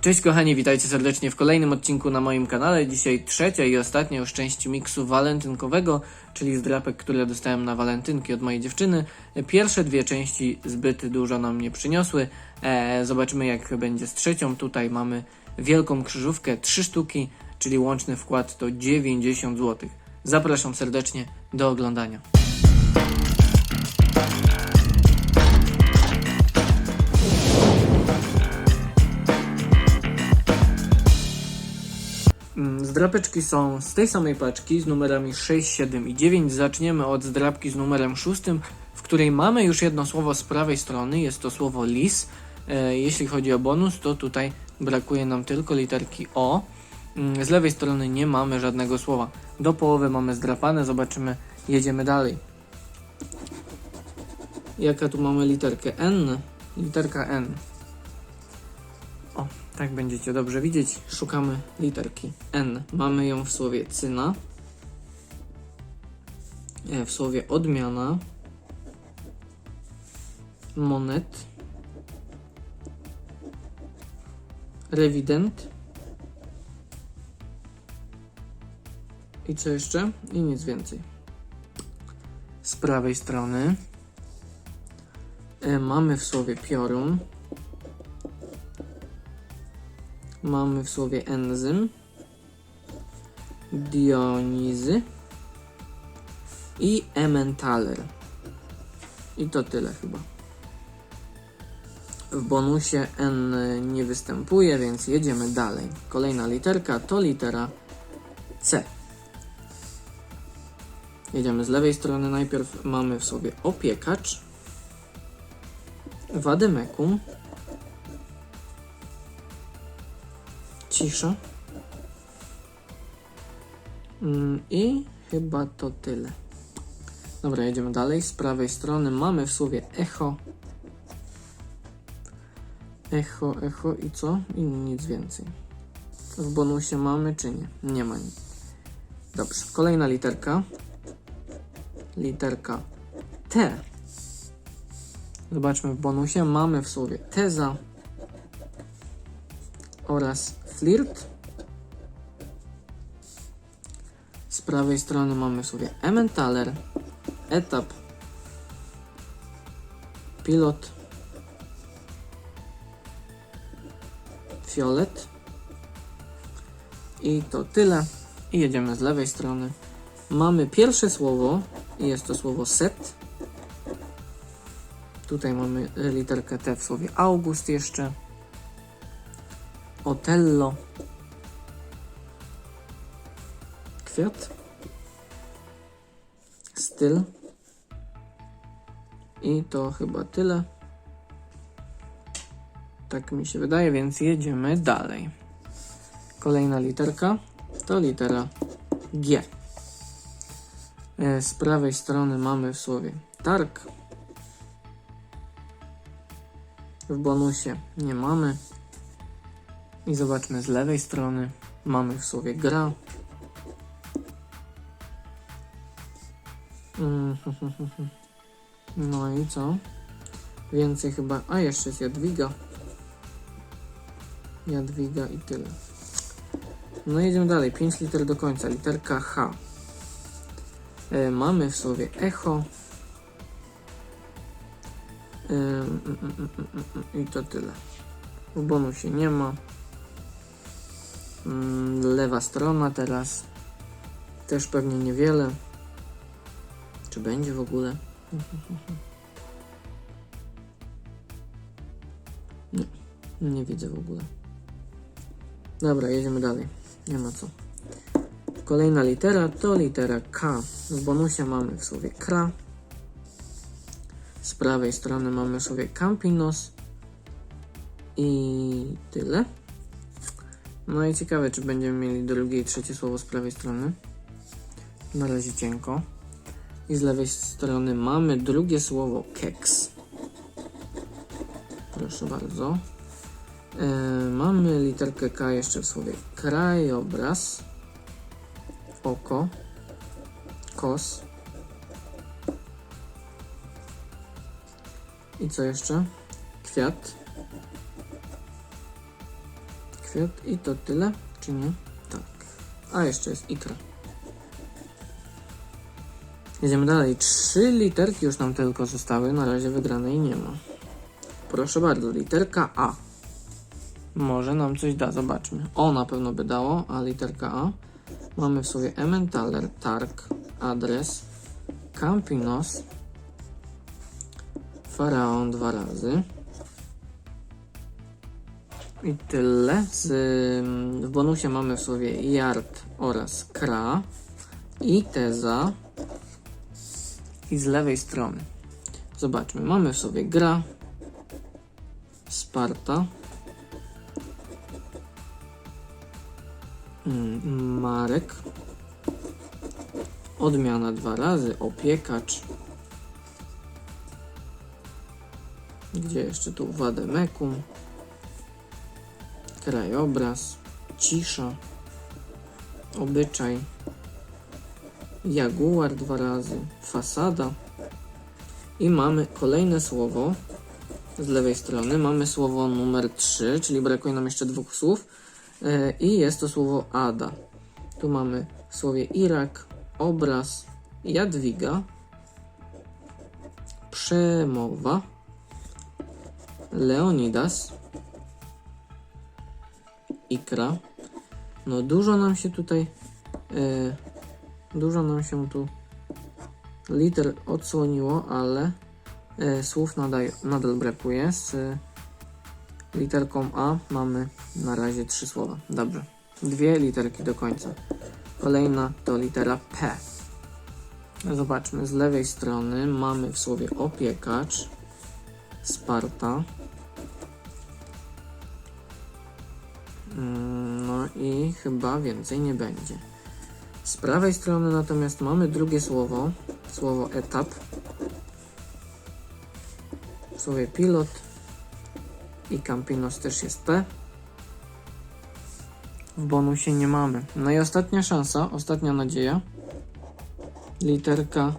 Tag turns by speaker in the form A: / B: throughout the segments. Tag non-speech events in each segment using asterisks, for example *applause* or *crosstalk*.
A: Cześć kochani, witajcie serdecznie w kolejnym odcinku na moim kanale. Dzisiaj trzecia i ostatnia już część miksu walentynkowego, czyli z drapek, które dostałem na walentynki od mojej dziewczyny. Pierwsze dwie części zbyt dużo nam nie przyniosły. E, zobaczymy jak będzie z trzecią. Tutaj mamy wielką krzyżówkę, trzy sztuki, czyli łączny wkład to 90 zł. Zapraszam serdecznie do oglądania. Zdrapeczki są z tej samej paczki z numerami 6, 7 i 9. Zaczniemy od zdrapki z numerem 6, w której mamy już jedno słowo z prawej strony. Jest to słowo lis. E, jeśli chodzi o bonus, to tutaj brakuje nam tylko literki O. Mm, Z lewej strony nie mamy żadnego słowa. Do połowy mamy zdrapane. Zobaczymy. Jedziemy dalej. Jaka tu mamy literkę N? Literka N. Tak będziecie dobrze widzieć. Szukamy literki N. Mamy ją w słowie cyna, e, w słowie odmiana, monet, rewident i co jeszcze? I nic więcej. Z prawej strony e, mamy w słowie piorun, Mamy w słowie enzym, dionizy i ementaler. I to tyle chyba. W bonusie N nie występuje, więc jedziemy dalej. Kolejna literka to litera C. Jedziemy z lewej strony. Najpierw mamy w słowie opiekacz, wademekum, cisza. Mm, I chyba to tyle. Dobra, jedziemy dalej. Z prawej strony mamy w słowie echo. Echo, echo i co? I nic więcej. W bonusie mamy czy nie? Nie ma nic. Dobrze, kolejna literka. Literka T. Zobaczmy w bonusie. Mamy w słowie teza oraz flirt. Z prawej strony mamy sobie Emmentaler, etap, pilot, fiolet i to tyle. I jedziemy z lewej strony. Mamy pierwsze słowo i jest to słowo set. Tutaj mamy literkę T w słowie August jeszcze. Otello. Kwiat. Styl. I to chyba tyle. Tak mi się wydaje, więc jedziemy dalej. Kolejna literka to litera G. E, Z prawej strony mamy w słowie targ. W bonusie nie mamy. I zobaczmy z lewej strony. Mamy w słowie gra. No i co? Więcej chyba. A jeszcze jest Jadwiga. Jadwiga i tyle. No jedziemy dalej. 5 liter do końca. Literka H. E, mamy w słowie echo. E, mm, mm, mm, I to tyle. W bonusie nie ma. Mm, Lewa strona teraz. Też pewnie niewiele. Czy będzie w ogóle? Nie, nie widzę w ogóle. Dobra, jedziemy dalej. Nie ma co. Kolejna litera to litera K. W bonusie mamy w słowie kra. Z prawej strony mamy w słowie campinos. I tyle. No i ciekawe, czy będziemy mieli drugie i trzecie słowo z prawej strony. Na razie cienko. I z lewej strony mamy drugie słowo keks. Proszę bardzo. E, mamy literkę K jeszcze w słowie krajobraz. Oko. Kos. I co jeszcze? Kwiat. I to tyle, czy nie? Tak. A jeszcze jest ikra. Jedziemy dalej. Trzy literki już nam tylko zostały. Na razie wygranej nie ma. Proszę bardzo, literka A. Może nam coś da, zobaczmy. O na pewno by dało, a literka A. Mamy w sobie Emmentaler, Targ, adres, Campinos, Faraon dwa razy. I tyle. Z, w bonusie mamy w sobie Yard oraz Kra i Teza. I z lewej strony. Zobaczmy, mamy w sobie Gra, Sparta, mm, Marek, Odmiana dwa razy, Opiekacz. Gdzie jeszcze tu Wademekum, Krajobraz, Cisza, Obyczaj, Jaguar dwa razy, Fasada. I mamy kolejne słowo z lewej strony. Mamy słowo numer 3, czyli brakuje nam jeszcze dwóch słów. E, I jest to słowo Ada. Tu mamy w słowie Irak, obraz, Jadwiga, przemowa, Leonidas, Ikra. No dużo nam się tutaj, e, dużo nam się tu liter odsłoniło, ale e, słów nadal, brakuje. Z e, literką A mamy na razie trzy słowa. Dobrze. Dwie literki do końca. Kolejna to litera P. Zobaczmy, z lewej strony mamy w słowie opiekacz, Sparta. No i chyba więcej nie będzie. Z prawej strony natomiast mamy drugie słowo, słowo etap. W słowie pilot i Campinos też jest P. W bonusie nie mamy. No i ostatnia szansa, ostatnia nadzieja. Literka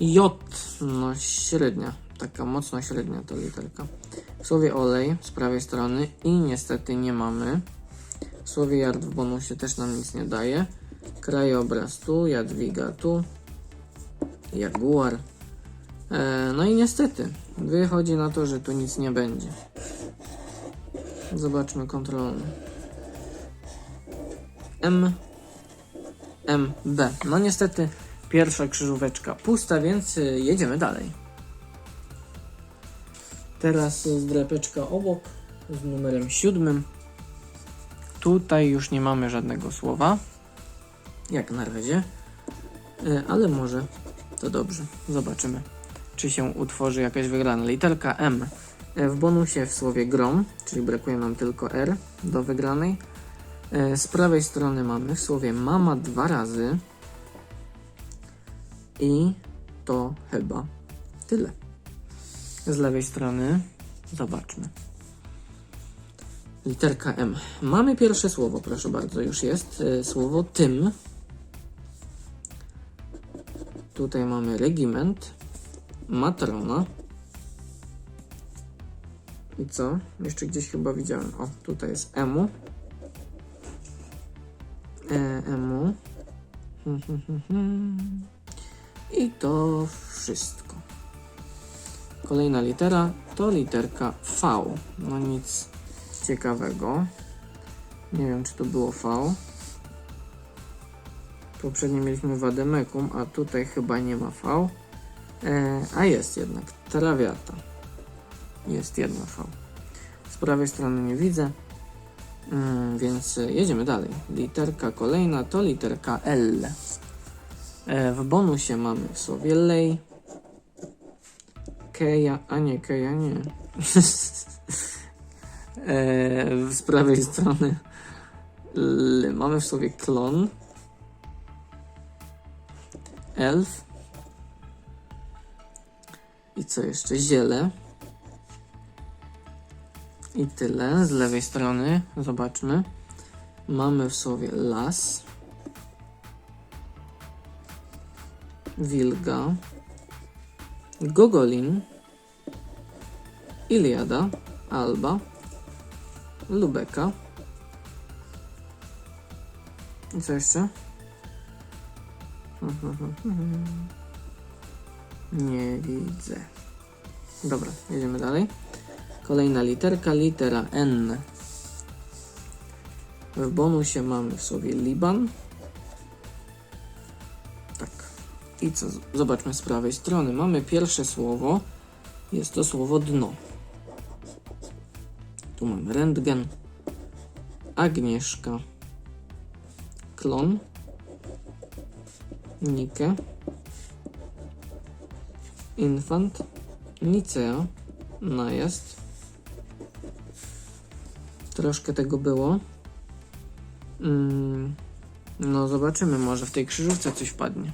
A: J. No średnia, taka mocno średnia to literka. W słowie olej z prawej strony i niestety nie mamy. W słowie yard w bonusie też nam nic nie daje. Krajobraz tu, Jadwiga tu, Jaguar. E, no i niestety, wychodzi na to, że tu nic nie będzie. Zobaczmy kontrolnie. M, M, B. No niestety pierwsza krzyżóweczka pusta, więc y, jedziemy dalej. Teraz drapeczka obok z numerem siódmym. Tutaj już nie mamy żadnego słowa. Jak na razie. Y, Ale może to dobrze. Zobaczymy, czy się utworzy jakaś wygrana. Literka M y, w bonusie w słowie grom, czyli brakuje nam tylko R do wygranej. Y, Z prawej strony mamy w słowie mama dwa razy. I to chyba tyle. Z lewej strony zobaczmy. Literka M. Mamy pierwsze słowo, proszę bardzo, już jest y, słowo tym. Tutaj mamy regiment, matrona. I co? Jeszcze gdzieś chyba widziałem. O, tutaj jest emu. E, emu. Hmm, hmm, hmm. I to wszystko. Kolejna litera to literka V. No nic ciekawego. Nie wiem, czy to było V. Poprzednio mieliśmy wademekum, a tutaj chyba nie ma V. E, a jest jednak trawiata. Jest jedna V. Z prawej strony nie widzę. Mm, więc jedziemy dalej. Literka kolejna to literka L. E, w bonusie mamy w słowie lej. Keja, a nie, keja nie. *laughs* e, z prawej strony mamy w słowie klon. Elf. I co jeszcze? Ziele. I tyle. Z lewej strony zobaczmy. Mamy w słowie las. Wilga, Gogolin, Iliada, Alba, Lubeka, I co jeszcze? *laughs* Nie widzę. Dobra, jedziemy dalej. Kolejna literka, litera N. W bonusie mamy w sobie Liban. Tak. I co? Zobaczmy z prawej strony. Mamy pierwsze słowo. Jest to słowo dno. Tu mamy rentgen. Agnieszka. Klon. Nike. Infant. Nicea. Najazd. Troszkę tego było. Mm, no, zobaczymy, może w tej krzyżówce coś wpadnie.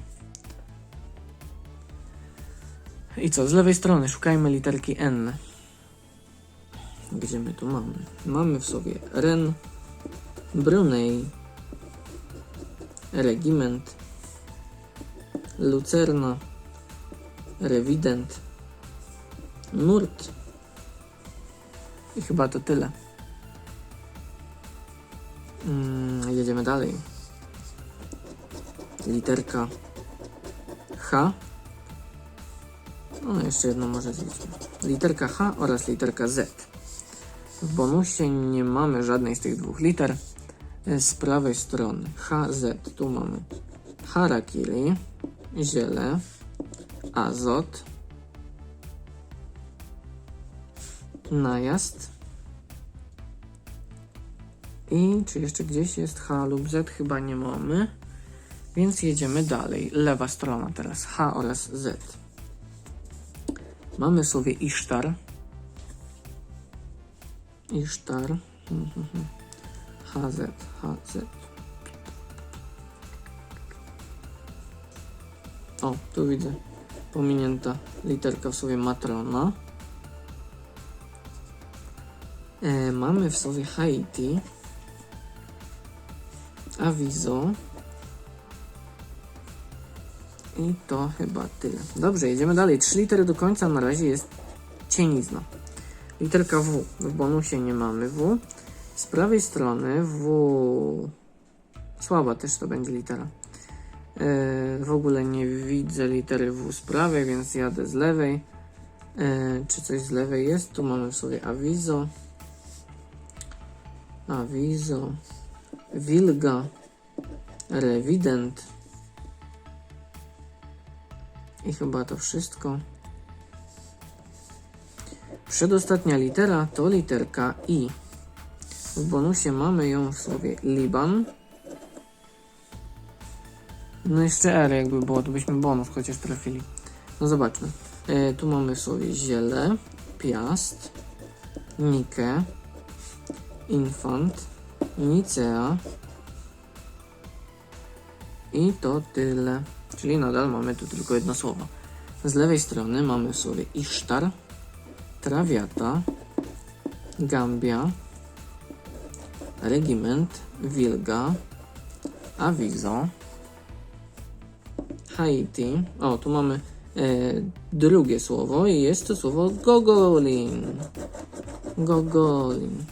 A: I co, z lewej strony szukajmy literki N. Gdzie my tu mamy? Mamy w sobie Ren, Brunei, Regiment, Lucerna, Rewident, Nurt. I chyba to tyle. Mm, jedziemy dalej. Literka H. No, jeszcze jedno może zliczmy. Literka H oraz literka Z. W bonusie nie mamy żadnej z tych dwóch liter. Z prawej strony H, Z. Tu mamy harakiri, ziele, azot, najazd. I czy jeszcze gdzieś jest H lub Z? Chyba nie mamy. Więc jedziemy dalej. Lewa strona teraz H oraz Z. Mamy sobie Isztar. Mhm. HZ, HZ. O, tu widzę pominięta literka w sobie matrona. E, mamy w sobie Haiti. Avizo. I to chyba tyle. Dobrze, jedziemy dalej. Trzy litery do końca. Na razie jest cienizna. Literka W. W bonusie nie mamy W. Z prawej strony W. Słaba też to będzie litera. Yy, w ogóle nie widzę litery W z prawej, więc jadę z lewej. Yy, czy coś z lewej jest? Tu mamy sobie awizo. Awizo. Wilga. Rewident. I chyba to wszystko. Przedostatnia litera to literka I. W bonusie mamy ją w słowie Liban. No jeszcze R jakby było, to byśmy bonus chociaż trafili. No zobaczmy. E, tu mamy w słowie ziele, piast, Nike, infant, Nicea i to tyle. Czyli nadal mamy tu tylko jedno słowo. Z lewej strony mamy w słowie Isztar, Trawiata, Gambia, Regiment, Wilga, Avizo, Haiti. O, tu mamy e, drugie słowo i jest to słowo Gogolin. Gogolin.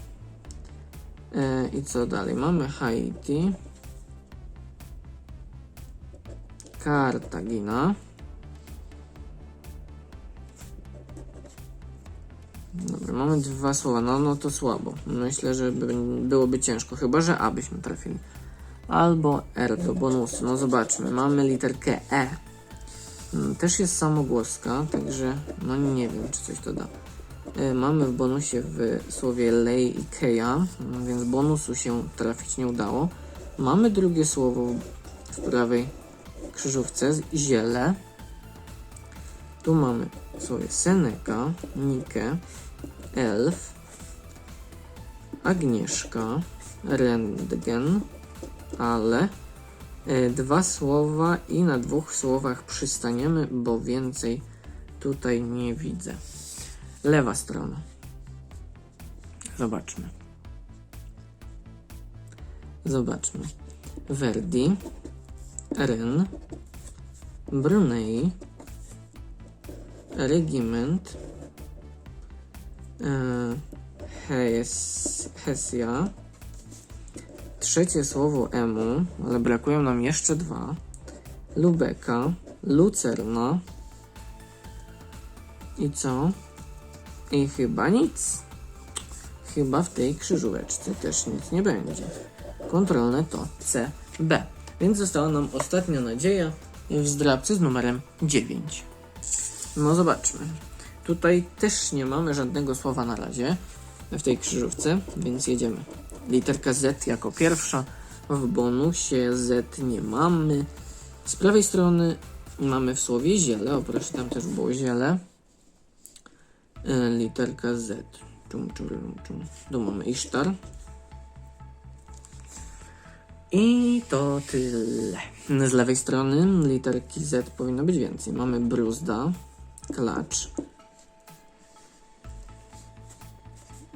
A: E, I co dalej? Mamy Haiti. Kartagina. Dwa słowa. No, no to słabo. Myślę, że by, byłoby ciężko, chyba że A byśmy trafili. Albo R do bonusu. No zobaczmy. Mamy literkę E. Mm, Też jest samogłoska, także no nie wiem, czy coś to da. E, Mamy w bonusie w słowie lej i keja, mm, więc bonusu się trafić nie udało. Mamy drugie słowo w prawej krzyżówce, ziele. Tu mamy słowie Seneca, Nike, Elf, Agnieszka, Rentgen, ale e, dwa słowa i na dwóch słowach przystaniemy, bo więcej tutaj nie widzę. Lewa strona. Zobaczmy. Zobaczmy. Verdi, Ren, Brunei, Regiment, Hes, Hesia, trzecie słowo emu, ale brakują nam jeszcze dwa. Lubeka, lucerna. I co? I chyba nic. Chyba w tej krzyżóweczce też nic nie będzie. Kontrolne to C, B. Więc została nam ostatnia nadzieja w zdrabce z numerem 9. No zobaczmy. Tutaj też nie mamy żadnego słowa na razie w tej krzyżówce, więc jedziemy. Literka Z jako pierwsza. W bonusie Z nie mamy. Z prawej strony mamy w słowie ziele. O proszę, tam też było ziele. E, Literka Z. Czum, czum, czum. Tu mamy Isztar. I to tyle. Z lewej strony literki Z powinno być więcej. Mamy bruzda, klacz,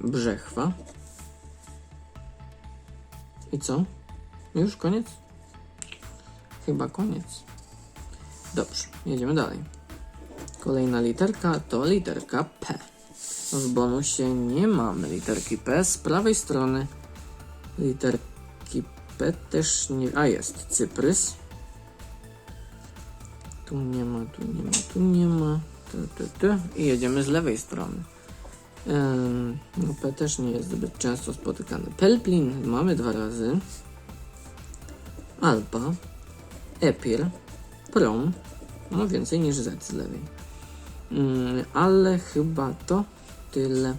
A: brzechwa. I co? Już koniec? Chyba koniec. Dobrze, jedziemy dalej. Kolejna literka to literka P. W bonusie nie mamy literki P. Z prawej strony literki P też nie... A jest, Cyprys. Tu nie ma, tu nie ma, tu nie ma. Tu, tu, tu. I jedziemy z lewej strony. No P też nie jest zbyt często spotykany. Pelplin mamy dwa razy. Alpa. Epir. Prom. No więcej niż Z z lewej. Ym, ale chyba to tyle.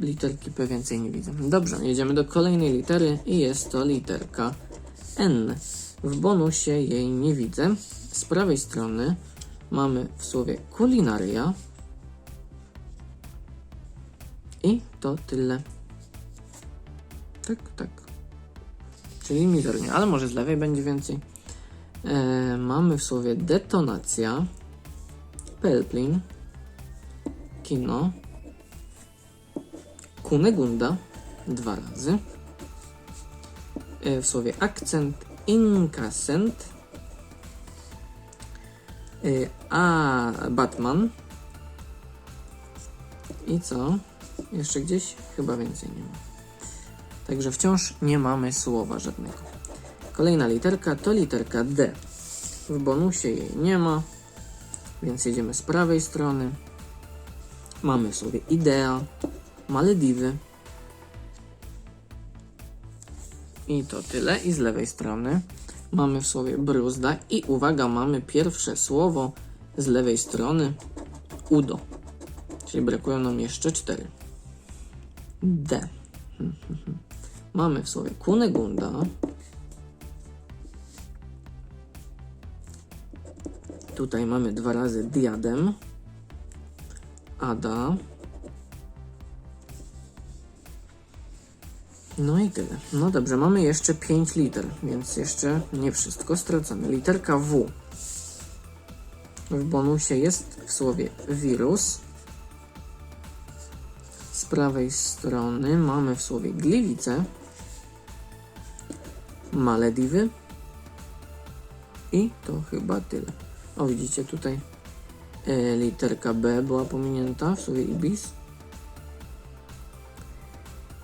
A: Literki P więcej nie widzę. Dobrze, jedziemy do kolejnej litery i jest to literka N. W bonusie jej nie widzę. Z prawej strony mamy w słowie kulinaria. I to tyle. Tak, tak. Czyli mizernie, ale może z lewej będzie więcej. E, mamy w słowie detonacja, pelplin, kino, kunegunda dwa razy. E, w słowie akcent, inkasent, e, a Batman. I co? Jeszcze gdzieś? Chyba więcej nie ma. Także wciąż nie mamy słowa żadnego. Kolejna literka to literka D. W bonusie jej nie ma, więc jedziemy z prawej strony. Mamy słowie idea, Malediwy. I to tyle. I z lewej strony mamy w słowie bruzda. I uwaga, mamy pierwsze słowo z lewej strony udo. Czyli brakują nam jeszcze cztery. D. Mamy w słowie kunegunda. Tutaj mamy dwa razy diadem. Ada. No i tyle. No dobrze, mamy jeszcze 5 liter, więc jeszcze nie wszystko stracone. Literka W. W bonusie jest w słowie wirus. Prawej strony mamy w słowie gliwice, Malediwy i to chyba tyle. O, widzicie tutaj e, literka B była pominięta w słowie Ibis.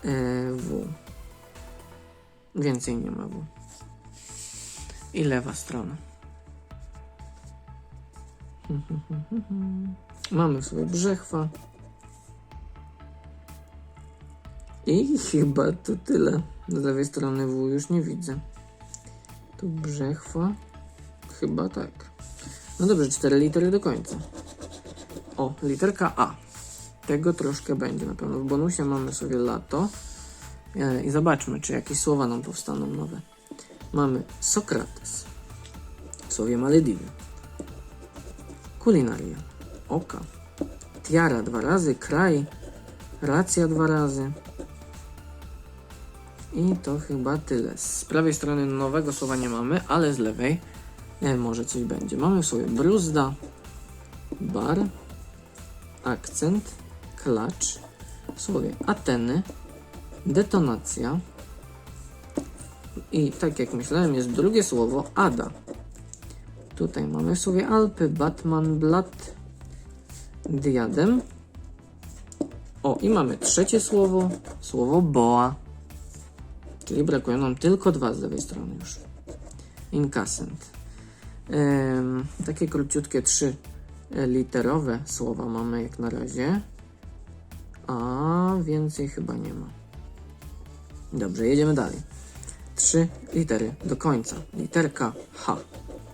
A: E, w. Więcej nie ma W. I lewa strona. *laughs* Mamy w słowie brzechwa. I chyba to tyle. Z lewej strony W już nie widzę. Tu brzechwa. Chyba tak. No dobrze, cztery litery do końca. O, literka A. Tego troszkę będzie na pewno. W bonusie mamy sobie lato. E, I zobaczmy, czy jakieś słowa nam powstaną nowe. Mamy Sokrates. Słowie Malediwy. Kulinaria. Oka. Tiara dwa razy. Kraj. Racja dwa razy. I to chyba tyle. Z prawej strony nowego słowa nie mamy, ale z lewej e, może coś będzie. Mamy w słowie bruzda, bar, akcent, klacz, w słowie Ateny, detonacja i tak jak myślałem jest drugie słowo Ada. Tutaj mamy w słowie Alpy, Batman, Blat, diadem. O, i mamy trzecie słowo, słowo boa. Czyli brakują nam tylko dwa z lewej strony już. Incasent. Em, takie króciutkie trzy e, literowe słowa mamy jak na razie. A więcej chyba nie ma. Dobrze, jedziemy dalej. Trzy litery do końca. Literka H.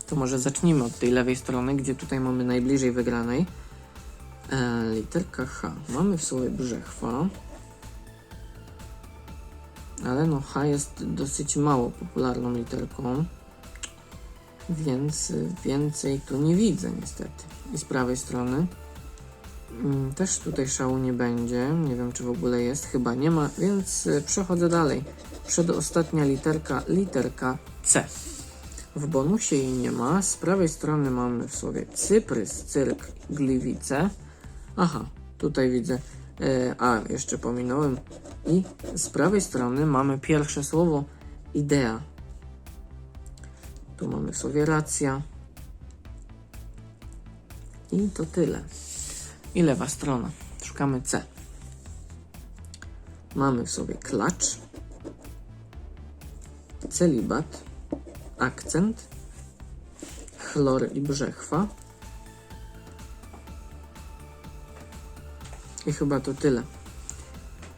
A: To może zacznijmy od tej lewej strony, gdzie tutaj mamy najbliżej wygranej. E, literka H. Mamy w słowie brzechwa. Ale no H jest dosyć mało popularną literką. Więc więcej tu nie widzę niestety. I z prawej strony. Mm, Też tutaj szału nie będzie. Nie wiem, czy w ogóle jest. Chyba nie ma, więc y, przechodzę dalej. Przedostatnia literka, literka C. W bonusie jej nie ma. Z prawej strony mamy w słowie Cyprys, Cyrk, Gliwice. Aha, tutaj widzę. E, a, jeszcze pominąłem. I z prawej strony mamy pierwsze słowo idea. Tu mamy w słowie racja. I to tyle. I lewa strona. Szukamy C. Mamy w sobie klacz, celibat, akcent, chlor i brzechwa. I chyba to tyle.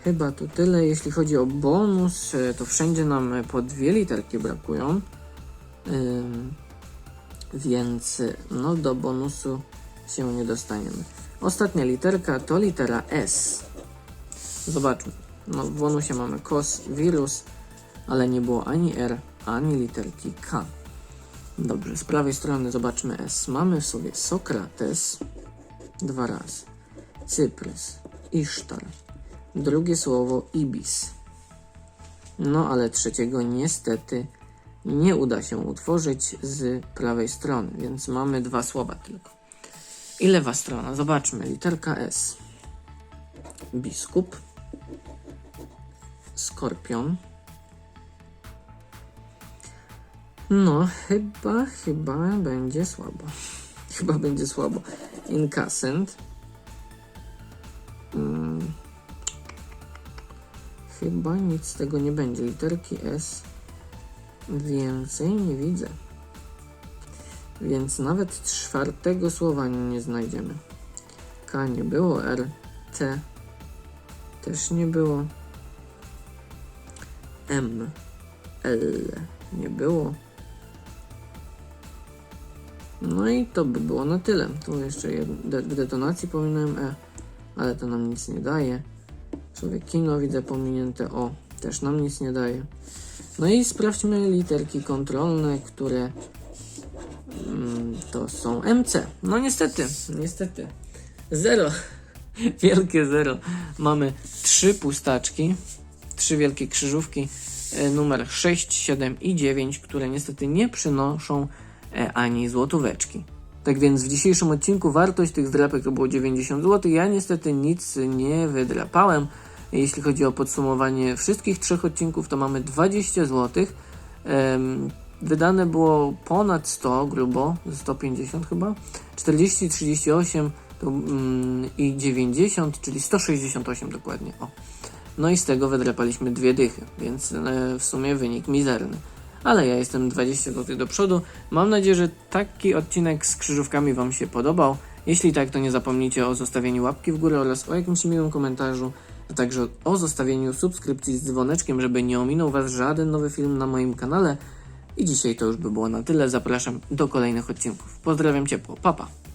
A: Chyba to tyle. Jeśli chodzi o bonus, e, to wszędzie nam e, po dwie literki brakują. Ym, więc e, no do bonusu się nie dostaniemy. Ostatnia literka to litera S. Zobaczmy. No, w bonusie mamy kos, wirus, ale nie było ani R, ani literki K. Dobrze, z prawej strony zobaczmy S. Mamy w sobie Sokrates dwa razy. Cyprys, Isztar. Drugie słowo Ibis. No ale trzeciego niestety nie uda się utworzyć z prawej strony, więc mamy dwa słowa tylko. I lewa strona, zobaczmy, literka S. Biskup, Skorpion. No, chyba, chyba będzie słabo. *laughs* Chyba będzie słabo. Incasent. Mm. Chyba nic z tego nie będzie. Literki S więcej nie widzę. Więc nawet czwartego słowa nie znajdziemy. K nie było, R, T też nie było. M, L nie było. No i to by było na tyle. Tu jeszcze w detonacji pominąłem E, ale to nam nic nie daje. Sobie kino widzę pominięte O, też nam nic nie daje. No i sprawdźmy literki kontrolne, które mm, to są MC. No niestety, niestety. Zero. *laughs* Wielkie zero. Mamy trzy pustaczki, trzy wielkie krzyżówki, e, numer 6, 7 i 9, które niestety nie przynoszą e, ani złotóweczki. Tak więc w dzisiejszym odcinku wartość tych zdrapek to było 90 zł. Ja niestety nic nie wydrapałem. Jeśli chodzi o podsumowanie wszystkich trzech odcinków, to mamy 20 zł. Wydane było ponad 100, grubo, 150 chyba. 40, 38 to, mm, i 90, czyli 168 dokładnie. O. No i z tego wydrapaliśmy dwie dychy, więc e, w sumie wynik mizerny. Ale ja jestem 20 zł do przodu. Mam nadzieję, że taki odcinek z krzyżówkami Wam się podobał. Jeśli tak, to nie zapomnijcie o zostawieniu łapki w górę oraz o jakimś miłym komentarzu, a także o zostawieniu subskrypcji z dzwoneczkiem, żeby nie ominął Was żaden nowy film na moim kanale. I dzisiaj to już by było na tyle. Zapraszam do kolejnych odcinków. Pozdrawiam ciepło. Papa. Pa.